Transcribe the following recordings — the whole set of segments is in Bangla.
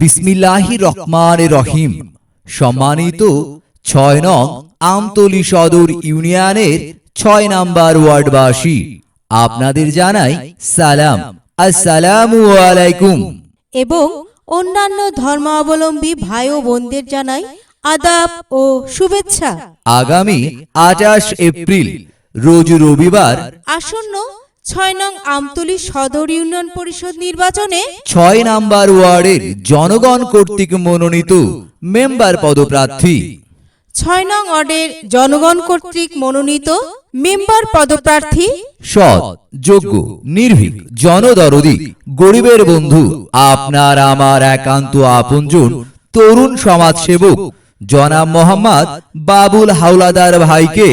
বিসমিল্লাহি রহমান রহিম। সম্মানিত ছয় নং আমতলি সদর ইউনিয়নের ছয় নাম্বার ওয়ার্ডবাসী আপনাদের জানাই সালাম। আসসালামু আলাইকুম। এবং অন্যান্য ধর্মাবলম্বী ভাই ও বোনদের জানাই আদাব ও শুভেচ্ছা। আগামী আঠাশ এপ্রিল রোজ রবিবার আসন্ন ছয় নং আমতলী সদর ইউনিয়ন পরিষদ নির্বাচনে ছয় নাম্বার ওয়ার্ডের জনগণ কর্তৃক মনোনীত মেম্বার পদপ্রার্থী। ছয় নং ওয়ার্ডের জনগণ কর্তৃক মনোনীত মেম্বার পদপ্রার্থী সৎ যোগ্য নির্ভীক জনদরদি গরিবের বন্ধু আপনার আমার একান্ত আপনজন তরুণ সমাজসেবক জনাব মোহাম্মদ বাবুল হাওলাদার ভাইকে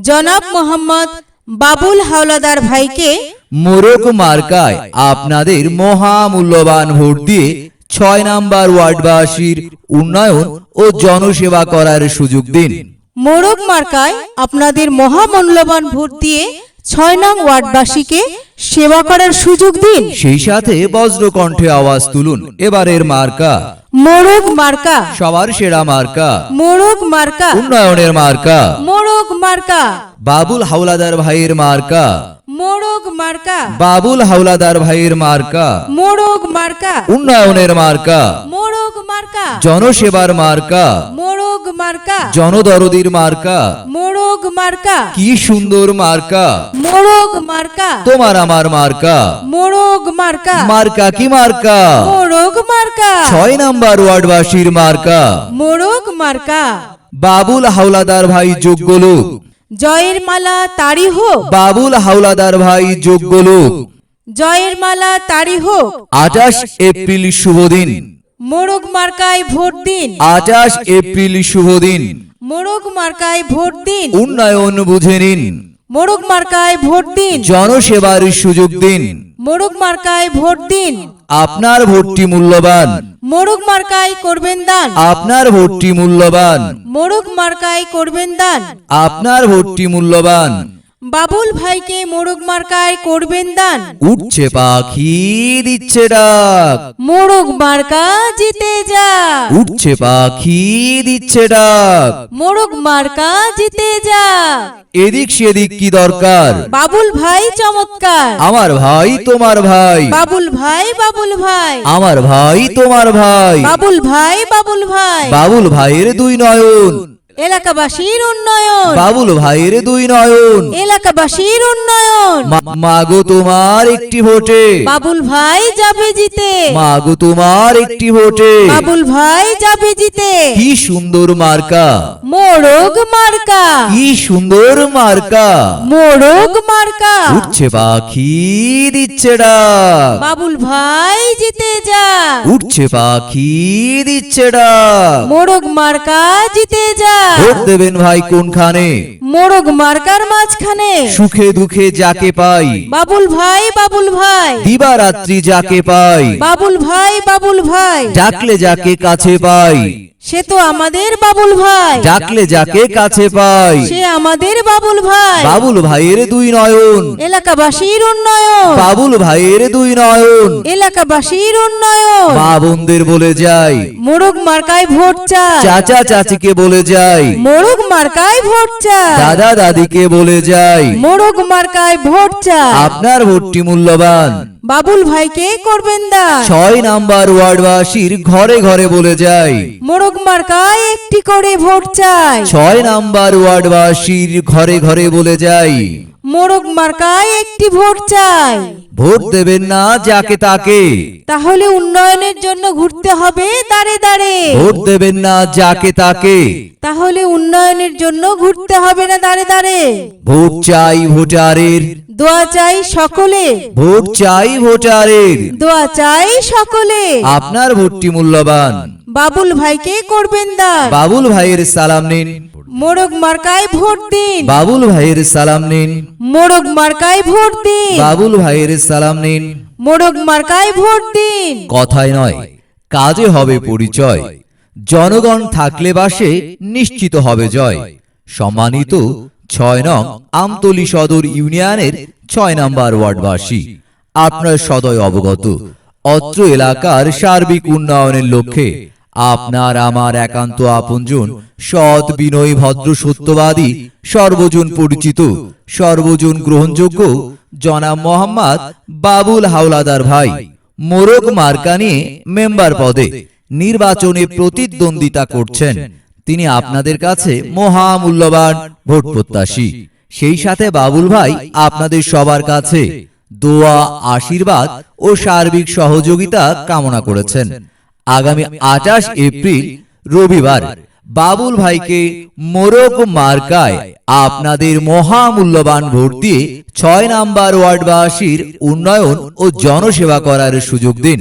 জনাব মোহাম্মদ বাবুল হাওলাদার ভাইকে মোরক মার্কায় আপনাদের মহামূল্যবান ভোট দিয়ে ছয় নাম্বার ওয়ার্ডবাসীর উন্নয়ন ও জনসেবা করার সুযোগ দিন। মোরক মার্কায় আপনাদের মহামূল্যবান ভোট দিয়ে ছয় নং ওয়ার্ডবাসীকে সেবা করার সুযোগ দিন। সেই সাথে বজ্রকণ্ঠে আওয়াজ তুলুন। এবারের মার্কা মোরগ মার্কা। সবার সেরা মার্কা। মোরগ মার্কা। উন্নয়নের মার্কা। মোরগ মার্কা। বাবুল হাওলাদার ভাইয়ের মার্কা। মোরগ মার্কা। বাবুল হাওলাদার ভাইয়ের মার্কা। মোরগ মার্কা। উন্নয়নের মার্কা। মোরগ মার্কা। জনসেবার মার্কা। মোরগ মার্কা। জনদরদির মার্কা। মোরগ মার্কা। কি সুন্দর মার্কা। মোরগ মার্কা। তোমার আমার মার্কা। মোরগ মার্কা। মার্কা কি মার্কা? মোরগ মার্কা। ছয় নাম্বার ওয়ার্ডবাসীর মার্কা। মোরগ মার্কা। বাবুল হাওলাদার ভাই যোগ্য লোক। জয়ের মালা তারি হোক। বাবুল হাওলাদার ভাই যোগ্য লোক। জয়ের মালা তারি হোক। আঠাশ এপ্রিল শুভ দিন। মোরগ মার্কায় ভোট দিন। আঠাশ এপ্রিল শুভ দিন। মোরগ মার্কায় ভোট দিন। উন্নয়ন বুঝে নিন। মোরগ মার্কায় ভোট দিন। জনসেবার সুযোগ দিন। মোরগ মার্কায় ভোট দিন। আপনার ভোটটি মূল্যবান। মোরগ মার্কায় করবেন দান। আপনার ভোটটি মূল্যবান। মোরগ মার্কায় করবেন দান। আপনার ভোটটি মূল্যবান। বাবুল ভাইকে মোরগ মার্কায় করবেন দান। উঠছে পাখি দিচ্ছে ডাক। মোরগ মার্কা জিতে যা উঠছে পাখি দিচ্ছে ডাক। মোরগ মার্কা জিতে যা এদিক সেদিক কি দরকার? বাবুল ভাই চমৎকার। আমার ভাই তোমার ভাই। বাবুল ভাই বাবুল ভাই। আমার ভাই তোমার ভাই। বাবুল ভাই বাবুল ভাই। বাবুল ভাইয়ের দুই নয়ন। এলাকাবাসীর উন্নয়ন। বাবুল ভাইয়ের দুই নয়ন। এলাকাবাসীর উন্নয়ন। মাগো তোমার একটি ভোটে। বাবুল ভাই যাবে জিতে। মাগো তোমার একটি ভোটে। বাবুল ভাই যাবে জিতে। কি সুন্দর মার্কা। মোরগ মার্কা। কি সুন্দর মার্কা। মোরগ মার্কা। উঠছে পাখি দিচ্ছে ডাক। বাবুল ভাই জিতে যা। উঠছে পাখি দিচ্ছে ডাক। মোরগ মার্কা জিতে যা ভোট দেবেন ভাই কোনখানে? মোরগ মার্কার মাঝখানে। সুখে দুঃখে যাকে পাই। বাবুল ভাই বাবুল ভাই। দিবারাত্রি যাকে পাই। বাবুল ভাই বাবুল ভাই। ডাকলে যাকে কাছে পাই। সে তো আমাদের বাবুল ভাই। ডাকলে যাকে কাছে পাই। সে আমাদের বাবুল ভাই। বাবুল ভাইয়ের দুই নয়ন। এলাকাবাসীর উন্নয়ন। বাবুল ভাইয়ের দুই নয়ন। এলাকাবাসীর উন্নয়ন। মা বোনদের বলে যাই। মোরগ মার্কায় ভোট চাই। চাচা চাচিকে বলে যাই। মোরগ মার্কায় ভোট চাই। দাদা দাদিকে বলে যাই। মোরগ মার্কায় ভোট চাই। আপনার ভোটটি মূল্যবান। বাবুল ভাইকে করবেন দা ছয় নাম্বার ওয়ার্ডবাসীর ঘরে ঘরে বলে যাই। মোরগ মার্কায় একটি করে ভোট চাই। ছয় নাম্বার ওয়ার্ডবাসীর ঘরে ঘরে বলে যাই। মোরগ মার্কায় একটি ভোট চাই। ভোট দেবেন না যাকে তাকে। তাহলে উন্নয়নের জন্য ঘুরতে হবে দাঁড়ে দাঁড়ে। ভোট দেবেন না যাকে তাকে। তাহলে উন্নয়নের জন্য ঘুরতে হবে না দাঁড়ে দাঁড়ে। ভোট চাই ভোটারের। দোয়া চাই সকলে। ভোট চাই ভোটারের। দোয়া চাই সকলে। আপনার ভোটটি মূল্যবান। বাবুল ভাইকে করবেন দান। বাবুল ভাইয়ের সালাম নিন। মোরগ মার্কায় ভোট দিন। বাবুল ভাইয়ের সালাম নিন। মোরগ মার্কায় ভোট দিন। বাবুল ভাইয়ের সালাম নিন। মোরগ মার্কায় ভোট দিন। কথায় নয় কাজে হবে পরিচয়। জনগণ থাকলে বাসে নিশ্চিত হবে জয়। সম্মানিত ছয় নং আমতলি সদর ইউনিয়নের ছয় নম্বর ওয়ার্ডবাসী আপনার সদয় অবগত। অত্র এলাকার সার্বিক উন্নয়নের লক্ষ্যে আপনার আমার একান্ত আপনজন, সৎ বিনয়ী ভদ্র সত্যবাদী, সর্বজন পরিচিত, সর্বজন গ্রহণযোগ্য, জনাব মোহাম্মদ বাবুল হাওলাদার ভাই, মোরগ মার্কা নিয়ে মেম্বার পদে নির্বাচনে প্রতিদ্বন্দ্বিতা করছেন। তিনি আপনাদের কাছে মহামূল্যবান ভোট প্রত্যাশী। সেই সাথে বাবুল ভাই আপনাদের সবার কাছে দোয়া, আশীর্বাদ ও সার্বিক সহযোগিতা কামনা করেছেন। আগামী আঠাশ এপ্রিল রবিবার বাবুল ভাইকে মোরক মার্কায় আপনাদের মহামূল্যবান ভোট দিয়ে ছয় নাম্বার ওয়ার্ডবাসীর উন্নয়ন ও জনসেবা করার সুযোগ দিন।